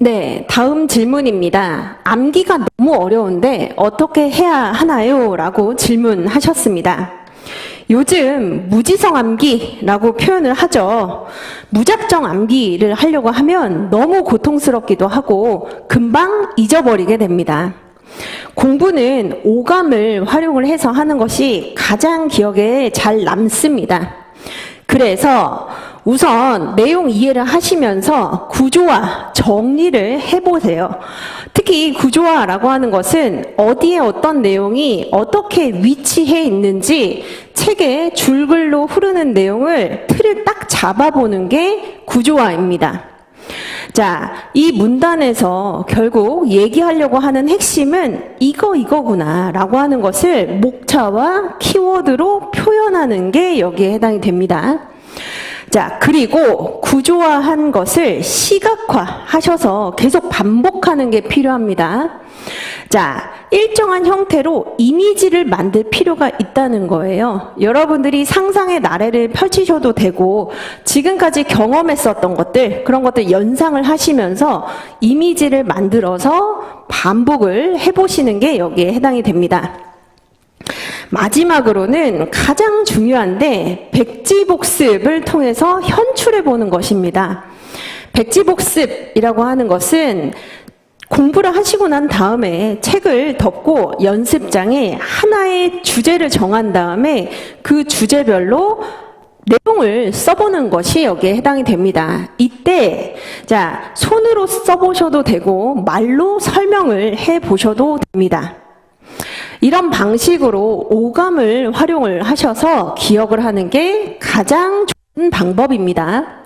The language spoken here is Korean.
네, 다음 질문입니다. 암기가 너무 어려운데 어떻게 해야 하나요? 라고 질문하셨습니다. 요즘 무지성 암기라고 표현을 하죠. 무작정 암기를 하려고 하면 너무 고통스럽기도 하고 금방 잊어버리게 됩니다. 공부는 오감을 활용을 해서 하는 것이 가장 기억에 잘 남습니다. 그래서 우선 내용 이해를 하시면서 구조화 정리를 해보세요. 특히 구조화라고 하는 것은 어디에 어떤 내용이 어떻게 위치해 있는지 책에 줄글로 흐르는 내용을 틀을 딱 잡아보는 게 구조화입니다. 자, 이 문단에서 결국 얘기하려고 하는 핵심은 이거 이거구나 라고 하는 것을 목차와 키워드로 표현하는 게 여기에 해당이 됩니다. 자, 그리고 구조화한 것을 시각화 하셔서 계속 반복하는 게 필요합니다. 자, 일정한 형태로 이미지를 만들 필요가 있다는 거예요. 여러분들이 상상의 나래를 펼치셔도 되고, 지금까지 경험했었던 것들, 그런 것들 연상을 하시면서 이미지를 만들어서 반복을 해보시는 게 여기에 해당이 됩니다. 마지막으로는 가장 중요한데 백지복습을 통해서 현출해 보는 것입니다. 백지복습이라고 하는 것은 공부를 하시고 난 다음에 책을 덮고 연습장에 하나의 주제를 정한 다음에 그 주제별로 내용을 써보는 것이 여기에 해당이 됩니다. 이때, 자, 손으로 써보셔도 되고, 말로 설명을 해 보셔도 됩니다. 이런 방식으로 오감을 활용을 하셔서 기억을 하는 게 가장 좋은 방법입니다.